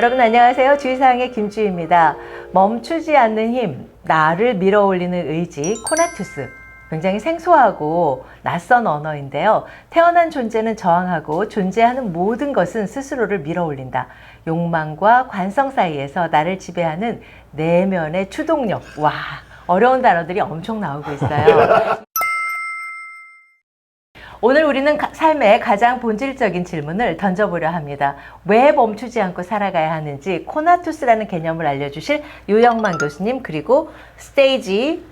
여러분 안녕하세요. 주의사항의 김주희입니다. 멈추지 않는 힘, 나를 밀어올리는 의지, 코나투스. 굉장히 생소하고 낯선 언어인데요. 태어난 존재는 저항하고 존재하는 모든 것은 스스로를 밀어올린다. 욕망과 관성 사이에서 나를 지배하는 내면의 추동력. 와, 어려운 단어들이 엄청 나오고 있어요. 오늘 우리는 가- 삶의 가장 본질적인 질문을 던져보려 합니다. 왜 멈추지 않고 살아가야 하는지 코나투스라는 개념을 알려주실 유영만 교수님 그리고 스테이지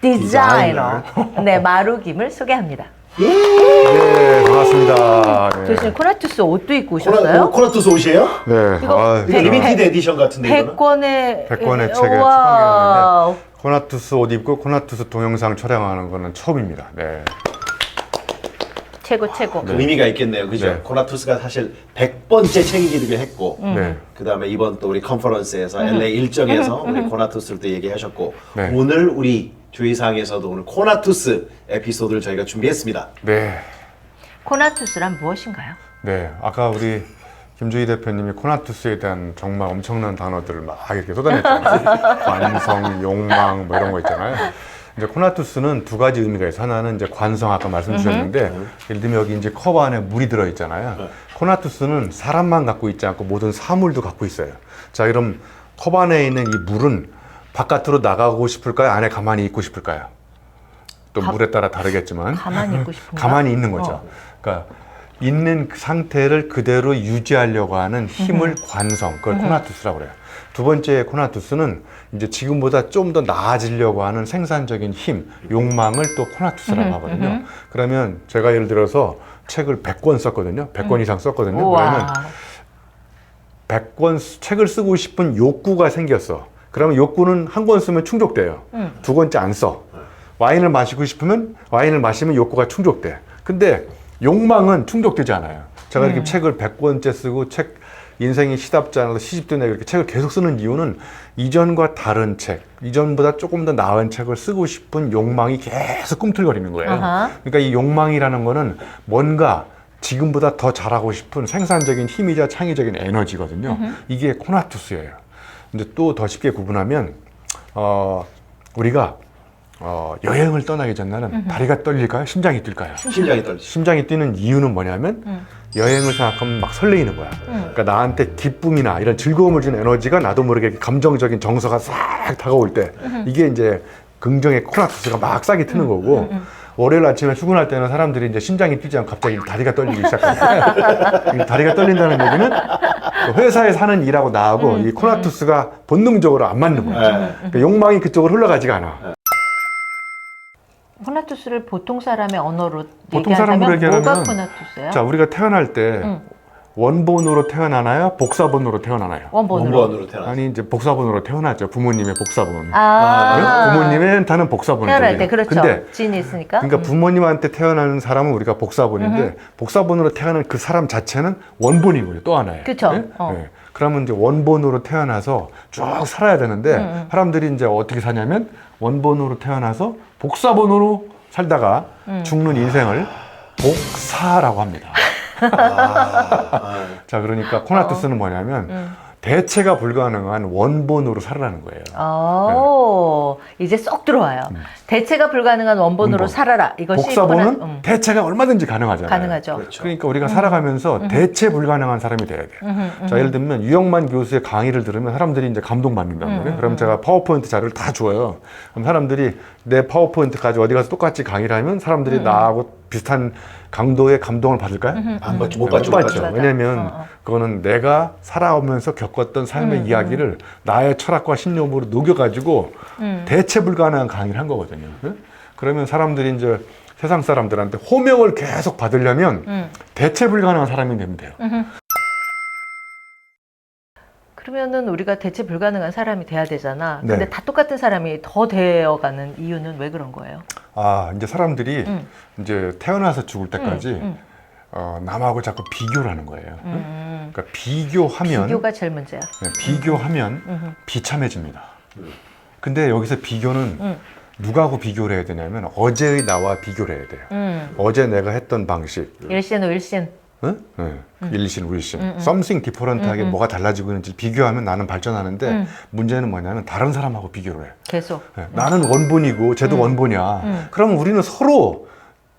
디자이너 네 마루 김을 소개합니다. 네, 반갑습니다. 네. 교수님 코나투스 옷도 입고 코나, 오셨어요? 코나 투스 옷이에요? 네. 이거 아, 리미티드 에디션 같은데 이거는? 100권의 100권의 책에 와 코나투스 옷 입고 코나투스 동영상 촬영하는 거는 처음입니다. 네. 최고 최고. 그 의미가 있겠네요, 그죠? 네. 코나투스가 사실 100번째 책이기도 했고 음. 네. 그 다음에 이번 또 우리 컨퍼런스에서 LA 일정에서 우리 코나투스를 또 얘기하셨고 네. 오늘 우리 주의사항에서도 오늘 코나투스 에피소드를 저희가 준비했습니다. 네. 코나투스란 무엇인가요? 네. 아까 우리 김주희 대표님이 코나투스에 대한 정말 엄청난 단어들을 막 이렇게 쏟아냈잖아요. 관성, 욕망 뭐 이런 거 있잖아요. 이제 코나투스는 두 가지 의미가 있어요. 하나는 이제 관성 아까 말씀 주셨는데 예를 들면 여기 이제 컵 안에 물이 들어 있잖아요. 네. 코나투스는 사람만 갖고 있지 않고 모든 사물도 갖고 있어요. 자, 그럼 컵 안에 있는 이 물은 바깥으로 나가고 싶을까요? 안에 가만히 있고 싶을까요? 또 가- 물에 따라 다르겠지만 가만히 있고 싶은가? 가만히 있는 거죠. 어. 그러니까 있는 그 상태를 그대로 유지하려고 하는 힘을 관성, 그걸 코나투스라고 그래요. 두 번째 코나투스는 이제 지금보다 좀 더 나아지려고 하는 생산적인 힘, 욕망을 또 코나투스라고 하거든요. 그러면 제가 예를 들어서 책을 100권 썼거든요. 100권 이상 썼거든요. 그러면 우와. 100권 쓰- 책을 쓰고 싶은 욕구가 생겼어. 그러면 욕구는 한 권 쓰면 충족돼요. 음. 두 번째 안 써. 와인을 마시고 싶으면 와인을 마시면 욕구가 충족돼. 근데 욕망은 충족되지 않아요. 제가 음. 이렇게 책을 100권째 쓰고 책 인생이 시답지 않아서 시집도 내고 이렇게 책을 계속 쓰는 이유는 이전과 다른 책, 이전보다 조금 더 나은 책을 쓰고 싶은 욕망이 계속 꿈틀거리는 거예요. 아하. 그러니까 이 욕망이라는 거는 뭔가 지금보다 더 잘하고 싶은 생산적인 힘이자 창의적인 에너지거든요. 이게 코나투스예요. 근데 또 더 쉽게 구분하면 어, 우리가 어, 여행을 떠나기 전에는 다리가 떨릴까요? 심장이 뛸까요? 심장이 떨리죠. 심장이 뛰는 이유는 뭐냐면 음. 여행을 생각하면 막 설레이는 거야. 음. 그러니까 나한테 기쁨이나 이런 즐거움을 주는 에너지가 나도 모르게 감정적인 정서가 싹 다가올 때 이게 이제 긍정의 코나투스가 막 싹이 트는 거고 월요일 아침에 출근할 때는 사람들이 이제 심장이 뛰지 않고 갑자기 다리가 떨리기 시작합니다. 이 다리가 떨린다는 얘기는 그 회사에 사는 일하고 나하고 이 코나투스가 본능적으로 안 맞는 거야. 네. 그러니까 욕망이 그쪽으로 흘러가지가 않아. 코나투스를 보통 사람의 언어로 보통 얘기하자면 사람으로 얘기하면 뭐가 코나투스예요? 자, 우리가 태어날 때 응. 원본으로 태어나나요? 복사본으로 태어나나요? 원본으로. 원본으로 태어났어요. 아니 이제 복사본으로 태어났죠. 부모님의 복사본. 아, 부모님의 다는 복사본을 태어날. 때 그렇죠. 근데 지인이 있으니까. 그러니까 부모님한테 태어나는 사람은 우리가 복사본인데 복사본으로 태어난 그 사람 자체는 원본인 거예요. 또 하나예요. 그쵸. 예? 어. 예. 그러면 이제 원본으로 태어나서 쭉 살아야 되는데 음, 사람들이 이제 어떻게 사냐면 원본으로 태어나서 복사본으로 살다가 음. 죽는 인생을 복사라고 합니다. 아, 자, 그러니까 코나투스는 뭐냐면 음. 대체가 불가능한 원본으로 살아라는 거예요. 오, 이제 쏙 들어와요. 대체가 불가능한 원본으로 네. 원본. 살아라. 이것이 복사본은 음, 대체가 얼마든지 가능하잖아요. 가능하죠. 그렇죠. 그러니까 우리가 살아가면서 대체 불가능한 사람이 돼야 돼요. 음흠, 자, 예를 들면 유영만 교수의 강의를 들으면 사람들이 이제 감동받는단 음, 말이에요. 그럼 제가 파워포인트 자료를 다 줘요. 그럼 사람들이 내 파워포인트까지 어디 가서 똑같이 강의를 하면 사람들이 음. 나하고 비슷한 강도의 감동을 받을까요? 안 받죠, 못못 받죠, 못 받죠. 받죠. 왜냐면 어, 어. 그거는 내가 살아오면서 겪었던 삶의 이야기를 나의 철학과 신념으로 녹여가지고 음. 대체 불가능한 강의를 한 거거든요. 예? 그러면 사람들이 이제 세상 사람들한테 호명을 계속 받으려면 음. 대체 불가능한 사람이 되면 돼요. 그러면은 우리가 대체 불가능한 사람이 돼야 되잖아. 네. 근데 다 똑같은 사람이 더 되어가는 이유는 왜 그런 거예요? 아 이제 사람들이 음. 이제 태어나서 죽을 때까지 음, 어, 남하고 자꾸 비교를 하는 거예요. 음, 음. 그러니까 비교하면 비교가 제일 문제야. 네, 비교하면 음, 비참해집니다. 근데 여기서 비교는 음. 누가하고 비교를 해야 되냐면 어제의 나와 비교를 해야 돼요. 음. 어제 내가 했던 방식, 일신 후 일신. 어? 네. 일신, 우리신. something different하게 뭐가 달라지고 있는지 비교하면 나는 발전하는데 문제는 뭐냐면 다른 사람하고 비교를 해. 계속. 네, 나는 원본이고 쟤도 원본이야. 그러면 우리는 서로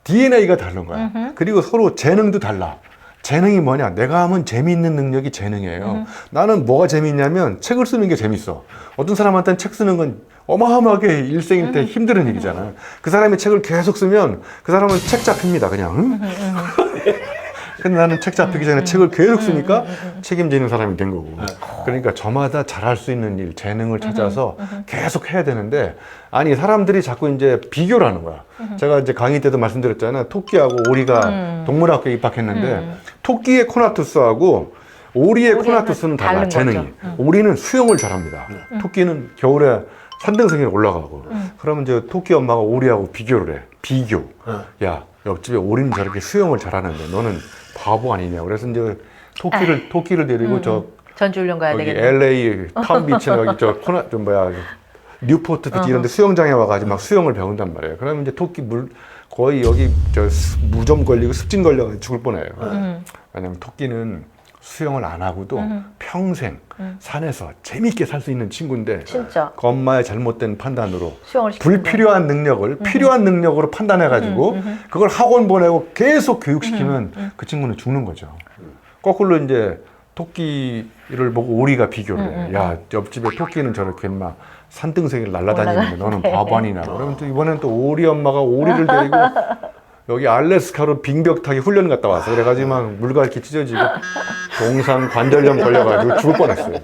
DNA가 다른 거야. 그리고 서로 재능도 달라. 재능이 뭐냐? 내가 하면 재미있는 능력이 재능이에요. 나는 뭐가 재미있냐면 책을 쓰는 게 재밌어. 어떤 사람한테는 책 쓰는 건 어마어마하게 일생일 때 힘든 일이잖아. 그 사람이 책을 계속 쓰면 그 사람은 책 잡힙니다. 그냥. 응? 근데 나는 책 잡히기 전에 책을 계속 쓰니까 책임지는 사람이 된 거고. 그러니까 저마다 잘할 수 있는 일, 재능을 찾아서 계속 해야 되는데, 아니, 사람들이 자꾸 이제 비교를 하는 거야. 제가 이제 강의 때도 말씀드렸잖아요. 토끼하고 오리가 동물학교 에 입학했는데, 토끼의 코나투스하고 오리의 코나투스는 달라, 다른 재능이. 거죠. 오리는 수영을 잘합니다. 토끼는 겨울에 산등성이를 올라가고. 그러면 이제 토끼 엄마가 오리하고 비교를 해. 비교. 야, 옆집에 오리는 저렇게 수영을 잘하는데 너는 바보 아니냐. 그래서 이제 토끼를 토끼를 데리고 저 전주훈련 가야 되겠네. LA 팜비치나 여기 저 코나 좀 뭐야 뉴포트 비치 이런 데 수영장에 와가지고 막 수영을 배운단 말이에요. 그러면 이제 토끼 물 거의 여기 저 스- 무좀 걸리고 습진 걸려가지고 죽을 뻔해요. 왜냐면 토끼는 수영을 안 하고도 평생 산에서 재밌게 살 수 있는 친구인데 진짜. 그 엄마의 잘못된 판단으로 수영을 시키는. 불필요한 능력을 필요한 능력으로 판단해 가지고 그걸 학원 보내고 계속 교육시키면 그 친구는 죽는 거죠. 거꾸로 이제 토끼를 보고 오리가 비교를 해. 야, 옆집에 토끼는 저렇게 막 산등생이를 날아다니는데 너는 바보 아니냐. 그러면 또 이번엔 또 오리 엄마가 오리를 데리고 여기 알래스카로 빙벽 타기 훈련 갔다 왔어. 그래가지고 막 물갈퀴 찢어지고 동상 관절염 걸려가지고 죽을 뻔했어요.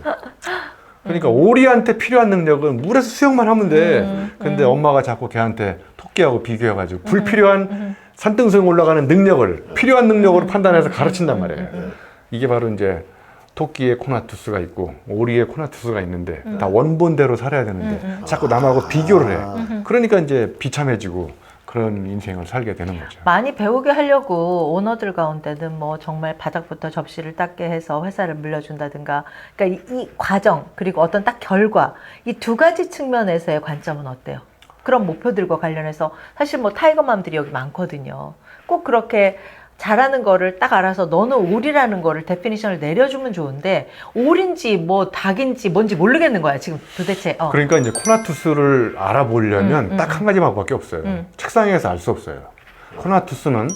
그러니까 오리한테 필요한 능력은 물에서 수영만 하면 돼. 근데 엄마가 자꾸 걔한테 토끼하고 비교해가지고 불필요한 산등성 올라가는 능력을 필요한 능력으로 판단해서 가르친단 말이에요. 이게 바로 이제 토끼의 코나투스가 있고 오리의 코나투스가 있는데 다 원본대로 살아야 되는데 자꾸 남하고 비교를 해. 그러니까 이제 비참해지고 그런 인생을 살게 되는 거죠. 많이 배우게 하려고 오너들 가운데는 뭐 정말 바닥부터 접시를 닦게 해서 회사를 물려준다든가 그러니까 이, 이 과정 그리고 어떤 딱 결과 이 두 가지 측면에서의 관점은 어때요? 그런 목표들과 관련해서 사실 뭐 타이거맘들이 여기 많거든요. 꼭 그렇게 잘하는 거를 딱 알아서 너는 오리라는 거를 데피니션을 내려주면 좋은데 오리인지 뭐 닭인지 뭔지 모르겠는 거야 지금 도대체 어. 그러니까 이제 코나투스를 알아보려면 딱한 가지 방법밖에 없어요. 음. 책상에서 알 수 없어요. 코나투스는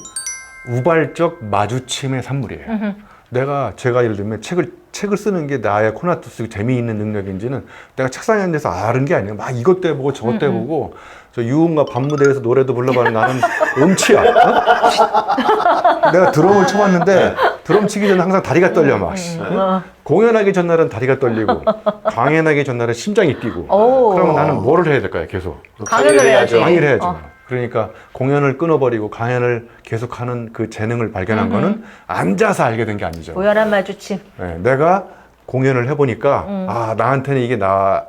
우발적 마주침의 산물이에요. 내가 제가 예를 들면 책을 책을 쓰는 게 나의 코나투스 재미있는 능력인지는 내가 책상에 앉아서 아는 게 아니에요. 막 이것 도 해보고 저것 도 해보고 저 유흥가 밤무대에서 노래도 불러봤는데 나는 음치야. 어? 내가 드럼을 쳐봤는데 드럼 치기 전에 항상 다리가 떨려 막. 씨. 어? 공연하기 전날은 다리가 떨리고 강연하기 전날은 심장이 뛰고. 오. 그러면 나는 뭐를 해야 될까요? 계속. 강연을 해야지. 강의를 해야죠. 어. 그러니까 공연을 끊어버리고 강연을 계속하는 그 재능을 발견한 거는 앉아서 알게 된 게 아니죠. 우연한 마주침 네, 내가 공연을 해보니까 아 나한테는 이게 나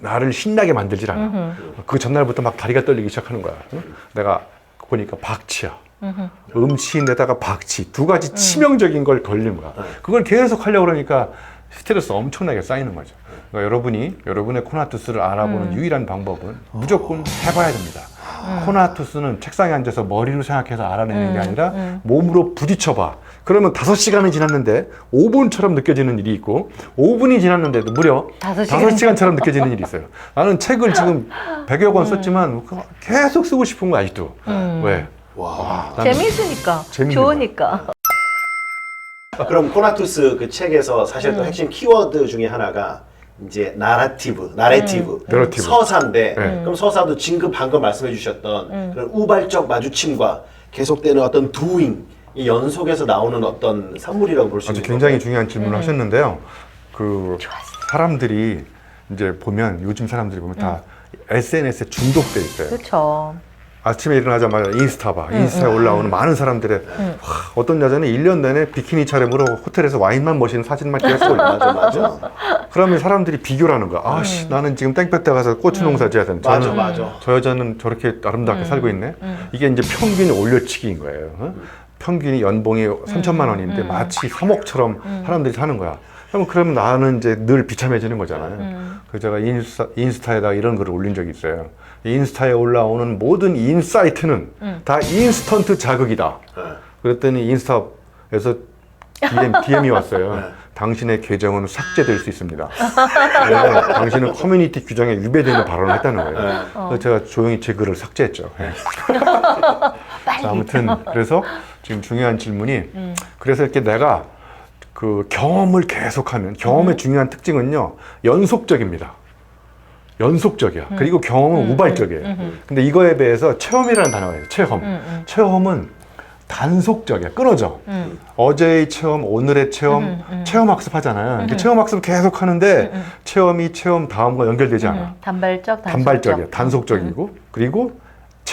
나를 신나게 만들질 않아. 그 전날부터 막 다리가 떨리기 시작하는 거야. 응? 내가 보니까 박치야. 음치인데다가 박치 두 가지 치명적인 걸 걸린 거야. 그걸 계속 하려고 그러니까 스트레스 엄청나게 쌓이는 거죠. 그러니까 여러분이 여러분의 코나투스를 알아보는 유일한 방법은 무조건 해봐야 됩니다. 코나투스는 책상에 앉아서 머리로 생각해서 알아내는 게 아니라 몸으로 부딪혀봐. 그러면 다섯 시간이 지났는데 5분처럼 느껴지는 일이 있고 5분이 지났는데도 무려 다섯 다섯 시간. 시간 처럼 느껴지는 일이 있어요. 나는 책을 지금 100여 권 썼지만 그거 계속 쓰고 싶은 거 아직도. 왜? 와. 재밌으니까 좋으니까 그럼 코나투스 그 책에서 사실 또 핵심 키워드 중에 하나가 이제 나라티브, 나레티브, 내러티브. 서사인데 네. 그럼 서사도 지금 방금 말씀해 주셨던 그런 우발적 마주침과 계속되는 어떤 두잉 이 연속에서 나오는 어떤 산물이라고 볼 수 아주 있는 굉장히 건가요? 중요한 질문을 하셨는데요. 그 사람들이 이제 보면 요즘 사람들이 보면 다 SNS에 중독돼 있어요. 그렇죠 아침에 일어나자마자 인스타 봐. 인스타에 올라오는 많은 사람들의 와, 어떤 여자는 1년 내내 비키니 차림으로 호텔에서 와인만 마시는 사진만 계속 올려. 맞아 맞아 그러면 사람들이 비교를 하는 거야. 아씨, 나는 지금 땡볕에 가서 고추 농사 지어야 되는데. 맞아 저는 맞아 저 여자는 저렇게 아름답게 살고 있네. 이게 이제 평균 올려치기인 거예요. 어? 평균이 연봉이 3천만 원인데 마치 3억처럼 사람들이 사는 거야. 그럼 그러면 나는 이제 늘 비참해지는 거잖아요. 그래서 제가 인스타, 인스타에다 이런 글을 올린 적이 있어요. 인스타에 올라오는 모든 인사이트는 다 인스턴트 자극이다. 네. 그랬더니 인스타 그래서 DM, DM이 왔어요. 네. 당신의 계정은 삭제될 수 있습니다. 네, 당신은 커뮤니티 규정에 위배되는 발언을 했다는 거예요. 네. 그래서 제가 조용히 제 글을 삭제했죠. 네. 자, 아무튼 그래서 지금 중요한 질문이 그래서 이렇게 내가 그 경험을 계속하면 경험의 중요한 특징은요 연속적입니다. 연속적이야. 그리고 경험은 우발적이에요. 근데 이거에 비해서 체험이라는 단어가 있어요. 체험. 체험은 단속적이야. 끊어져. 음. 어제의 체험, 오늘의 체험, 체험 학습 하잖아요. 이렇게 체험 학습을 계속 하는데 체험이 체험 다음과 연결되지 않아. 음, 단발적, 단속적. 단발적이야. 단속적이고 그리고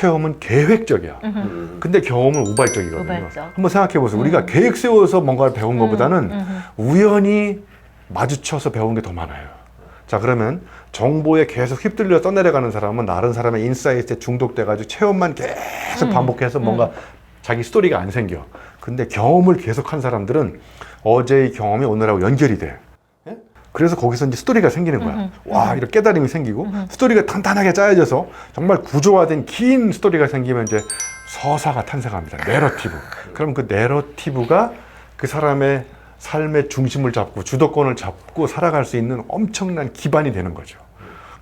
체험은 계획적이야. 음. 근데 경험은 우발적이거든요. 우발적. 한번 생각해 보세요. 우리가 계획 세워서 뭔가를 배운 것보다는 우연히 마주쳐서 배운 게 더 많아요. 자, 그러면 정보에 계속 휩들려 떠내려가는 사람은 다른 사람의 인사이트에 중독돼가지고 체험만 계속 반복해서 뭔가 자기 스토리가 안 생겨. 근데 경험을 계속한 사람들은 어제의 경험이 오늘하고 연결이 돼. 예? 그래서 거기서 이제 스토리가 생기는 거야. 와, 이렇게 깨달음이 생기고, 스토리가 탄탄하게 짜여져서 정말 구조화된 긴 스토리가 생기면 이제 서사가 탄생합니다. 내러티브. 그럼 그 내러티브가 그 사람의 삶의 중심을 잡고 주도권을 잡고 살아갈 수 있는 엄청난 기반이 되는 거죠.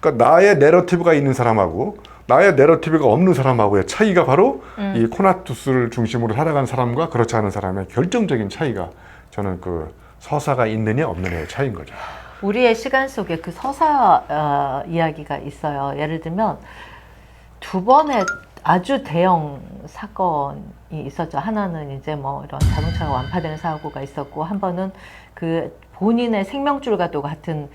그러니까 나의 내러티브가 있는 사람하고 나의 내러티브가 없는 사람하고의 차이가 바로 이 코나투스를 중심으로 살아간 사람과 그렇지 않은 사람의 결정적인 차이가 저는 그 서사가 있느냐 없느냐의 차이인 거죠. 우리의 시간 속에 그 서사 어, 이야기가 있어요. 예를 들면 두 번의 아주 대형 사건이 있었죠. 하나는 이제 뭐 이런 자동차가 완파되는 사고가 있었고 한 번은 그 본인의 생명줄과도 같은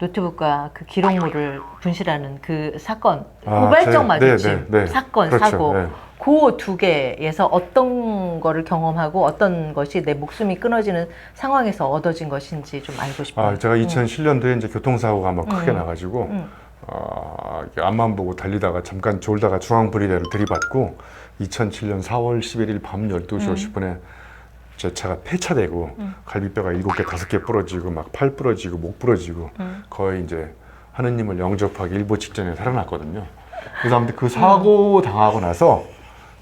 노트북과 그 기록물을 분실하는 그 사건, 아, 우발적 제- 마주침 네, 네, 네. 사건 그렇죠, 사고 네. 그 두 개에서 어떤 거를 경험하고 어떤 것이 내 목숨이 끊어지는 상황에서 얻어진 것인지 좀 알고 싶어요. 아, 제가 2007년도에 이제 교통사고가 한번 크게 음. 나가지고 음. 아, 이렇게 앞만 보고 달리다가 잠깐 졸다가 중앙 브리레를 들이받고 2007년 4월 11일 밤 12시 음. 50분에 제 차가 폐차되고 갈비뼈가 7개, 5개 부러지고 막 팔 부러지고 목 부러지고 음. 거의 이제 하느님을 영접하기 일보 직전에 살아났거든요. 그래서 아무튼 그 사고 당하고 나서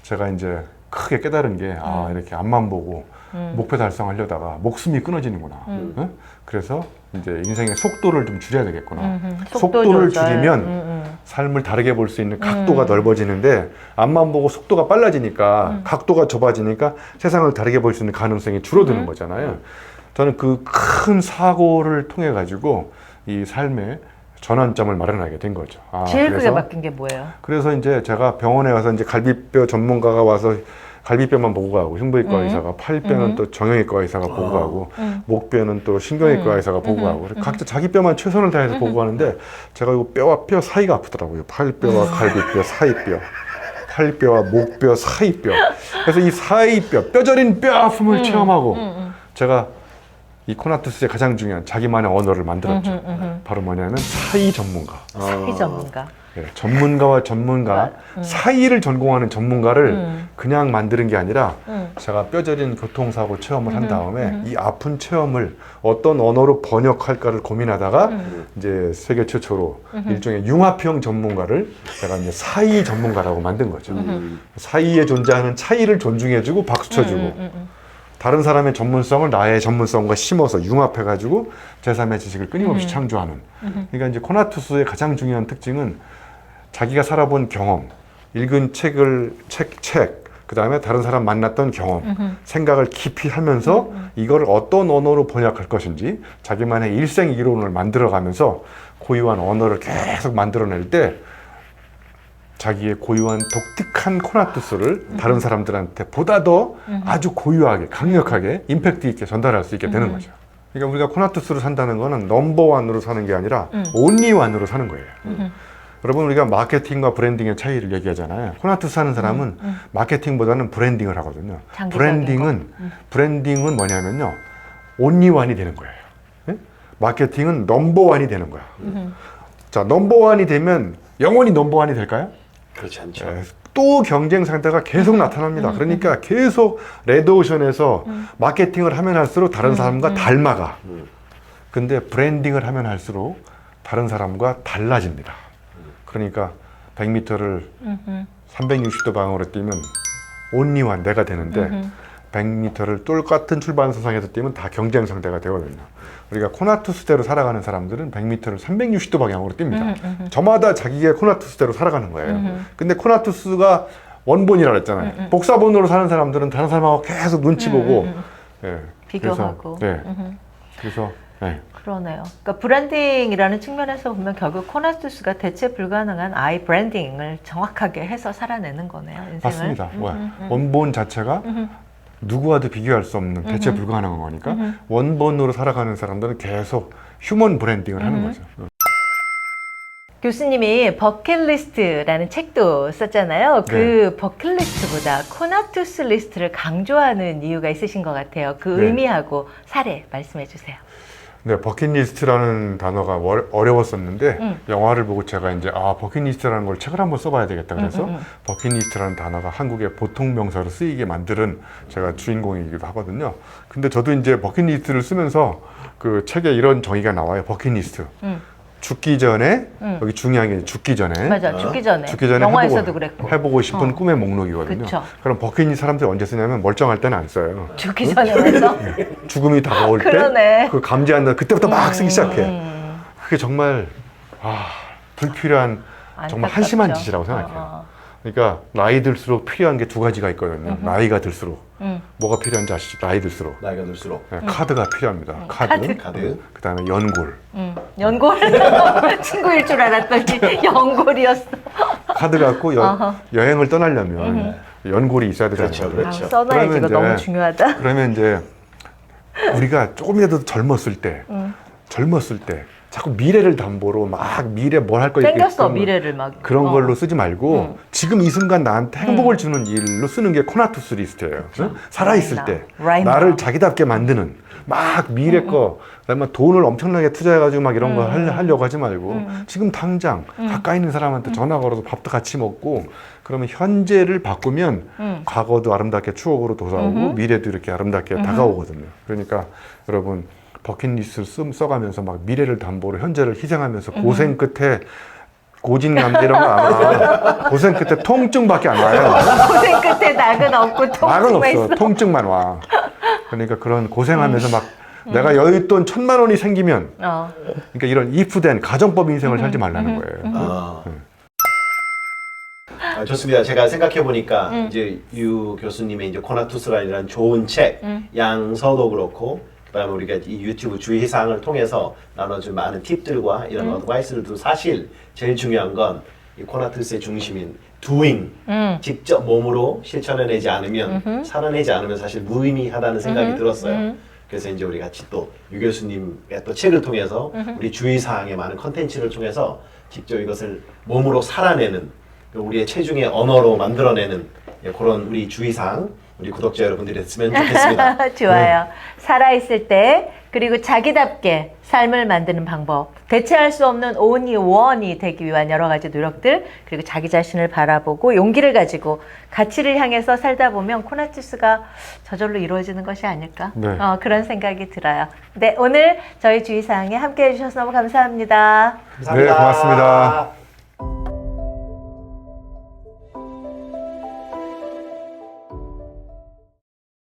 제가 이제 크게 깨달은 게 아, 이렇게 앞만 보고 음. 목표 달성하려다가 목숨이 끊어지는구나. 음. 응? 그래서 이제 인생의 속도를 좀 줄여야 되겠구나. 음흠. 속도를 조절. 줄이면 음, 음. 삶을 다르게 볼 수 있는 각도가 넓어지는데 앞만 보고 속도가 빨라지니까 음. 각도가 좁아지니까 세상을 다르게 볼 수 있는 가능성이 줄어드는 음. 거잖아요. 저는 그 큰 사고를 통해 가지고 이 삶의 전환점을 마련하게 된 거죠. 아, 제일 크게 그래서, 바뀐 게 뭐예요? 그래서 이제 제가 병원에 와서 이제 갈비뼈 전문가가 와서 갈비뼈만 보고 가고 흉부외과 음. 의사가 팔뼈는 음. 또 정형외과 의사가 보고 아. 가고 음. 목뼈는 또 신경외과 음. 의사가 보고 음. 가고 그래서 각자 자기 뼈만 최선을 다해서 보고 가는데 제가 이 뼈와 뼈 사이가 아프더라고요. 팔뼈와 갈비뼈 사이뼈. 팔뼈와 목뼈 사이뼈. 그래서 이 사이뼈, 뼈저린 뼈 아픔을 체험하고 음, 음. 제가 이 코나투스의 가장 중요한 자기만의 언어를 만들었죠. 바로 뭐냐면 사이 전문가. 사기 전문가. 예, 전문가와 전문가 사이를 전공하는 전문가를 음. 그냥 만드는 게 아니라 음. 제가 뼈저린 교통사고 체험을 한 음, 다음에 음. 이 아픈 체험을 어떤 언어로 번역할까를 고민하다가 음. 이제 세계 최초로 일종의 융합형 전문가를 제가 이제 사이 전문가라고 만든 거죠. 음. 사이에 존재하는 차이를 존중해주고 박수 쳐주고 음, 음, 음. 다른 사람의 전문성을 나의 전문성과 심어서 융합해가지고 제3의 지식을 끊임없이 음. 창조하는. 음. 그러니까 이제 코나투스의 가장 중요한 특징은 자기가 살아본 경험, 읽은 책을 책, 책, 그 다음에 다른 사람 만났던 경험, 음흠. 생각을 깊이 하면서 이거를 어떤 언어로 번역할 것인지 자기만의 일생 이론을 만들어 가면서 고유한 언어를 계속 만들어낼 때 자기의 고유한 독특한 코나투스를 다른 사람들한테 보다 더 아주 고유하게 강력하게 임팩트 있게 전달할 수 있게 되는 거죠. 그러니까 우리가 코나투스로 산다는 거는 넘버원으로 사는 게 아니라 음. 온리원으로 사는 거예요. 음흠. 여러분 우리가 마케팅과 브랜딩의 차이를 얘기하잖아요. 코나투스 하는 사람은 음. 마케팅보다는 브랜딩을 하거든요. 장기적인 브랜딩은 브랜딩은 뭐냐면요. 온리원이 되는 거예요. 예? 마케팅은 넘버원이 되는 거야. 음흠. 자, 넘버원이 되면 영원히 넘버원이 될까요? 그렇지 않죠. 예, 또 경쟁 상대가 계속 나타납니다. 그러니까 계속 레드오션에서 마케팅을 하면 할수록 다른 사람과 닮아가. 음. 근데 브랜딩을 하면 할수록 다른 사람과 달라집니다. 그러니까 100m를 음흠. 360도 방향으로 뛰면 온리완 내가 되는데 음흠. 100m를 똑같은 출발선상에서 뛰면 다 경쟁 상대가 되거든요. 우리가 코나투스대로 살아가는 사람들은 100m를 360도 방향으로 뜁니다. 저마다 자기의 코나투스대로 살아가는 거예요. 근데 코나투스가 원본이라 그랬잖아요. 복사본으로 사는 사람들은 다른 사람하고 계속 눈치 보고 예, 비교하고. 그래서, 네. 그래서 네. 그러네요. 그러니까 브랜딩이라는 측면에서 보면 결국 코나투스가 대체 불가능한 아이 브랜딩을 정확하게 해서 살아내는 거네요. 인생을. 맞습니다. 음. 음, 음. 원본 자체가 누구와도 비교할 수 없는 대체 불가능한 거니까 원본으로 살아가는 사람들은 계속 휴먼 브랜딩을 하는 거죠. 교수님이 버킷리스트라는 책도 썼잖아요. 그 네. 버킷리스트보다 코나투스 리스트를 강조하는 이유가 있으신 것 같아요. 그 네. 의미하고 사례 말씀해 주세요. 네, 버킷리스트라는 단어가 월- 어려웠었는데 음. 영화를 보고 제가 이제 아 버킷리스트라는 걸 책을 한번 써봐야 되겠다 그래서 음, 음, 음. 버킷리스트라는 단어가 한국의 보통 명사로 쓰이게 만드는 제가 주인공이기도 하거든요. 근데 저도 이제 버킷리스트를 쓰면서 그 책에 이런 정의가 나와요. 버킷리스트 음. 죽기 전에 음. 여기 중요한 게 죽기 전에 맞아, 어? 죽기 전에. 죽기 전에 영화에서도 해보고, 그랬고. 해보고 싶은 어. 꿈의 목록이거든요. 그쵸. 그럼 버킷리스트 사람들이 언제 쓰냐면 멀쩡할 때는 안 써요. 죽기 전에 해서. 죽음이 다가올 그러네. 때그 감지한다 그때부터 막 쓰기 시작해. 음, 그게 정말 아, 불필요한 정말 안타깝죠. 한심한 짓이라고 생각해요. 어, 그러니까 나이 들수록 필요한 게 두 가지가 있거든요. 나이가 들수록 음. 뭐가 필요한지 아시죠? 나이 들수록 나이가 들수록 네, 카드가 필요합니다. 카드, 카드. 카드. 그다음에 연골. 음. 연골 친구일 줄 알았더니 연골이었어. 카드 갖고 여, 어허. 여행을 떠나려면 연골이 있어야 되잖아요. 그렇죠, 그렇죠. 아, 써놔야지 그러면 이거 이제- 너무 중요하다. 그러면 이제 우리가 조금이라도 젊었을 때, 음. 젊었을 때 자꾸 미래를 담보로 막 미래 뭘 할 거야 땡겼어 미래를 막. 그런 어. 걸로 쓰지 말고 음. 지금 이 순간 나한테 행복을 주는 일로 쓰는 게 코나투스 리스트예요. 응? 살아 있을 라임 때 나우. 라임 나를. 자기답게 만드는 막 미래 음, 거 그다음에 돈을 엄청나게 투자해가지고 막 이런 거 할- 하려고 하지 말고 음. 지금 당장 가까이 있는 사람한테 전화 걸어서 밥도 같이 먹고 그러면 현재를 바꾸면 음. 과거도 아름답게 추억으로 돋아오고 음흠. 미래도 이렇게 아름답게 다가오거든요. 그러니까 여러분 버킷리스트를 쓰- 써가면서 막 미래를 담보로 현재를 희생하면서 고생 끝에 고진감대 이런 거 아마 고생 끝에 통증밖에 안 와요. 고생 끝에 낙은 없고 낙은 통증만 없어. 있어. 통증만 와. 그러니까 그런 고생하면서 막 내가 여윳돈 천만 원이 생기면 어. 그러니까 이런 이프된 가정법 인생을 살지 말라는 거예요. 아. 아, 좋습니다. 제가 생각해 보니까 음. 이제 유 교수님의 이제 코나투스라는 좋은 책 음. 양서도 그렇고 그다음에 우리가 이 유튜브 주의사항을 통해서 나눠준 많은 팁들과 이런 음. 어드바이스들도 사실 제일 중요한 건 이 코나투스의 중심인 doing 음. 직접 몸으로 실천해내지 않으면 음흠. 살아내지 않으면 사실 무의미하다는 생각이 음흠. 들었어요. 음. 그래서 이제 우리 같이 또 유 교수님의 또 책을 통해서 우리 주의사항의 많은 컨텐츠를 통해서 직접 이것을 몸으로 살아내는 우리의 체중의 언어로 만들어내는 예, 그런 우리 주의사항 우리 구독자 여러분들이 했으면 좋겠습니다. 좋아요. 살아있을 때 그리고 자기답게 삶을 만드는 방법, 대체할 수 없는 only one이 되기 위한 여러 가지 노력들, 그리고 자기 자신을 바라보고 용기를 가지고 가치를 향해서 살다 보면 코나투스가 저절로 이루어지는 것이 아닐까? 네. 어, 그런 생각이 들어요. 네, 오늘 저희 주의사항에 함께 해 주셔서 너무 감사합니다. 감사합니다. 네, 고맙습니다.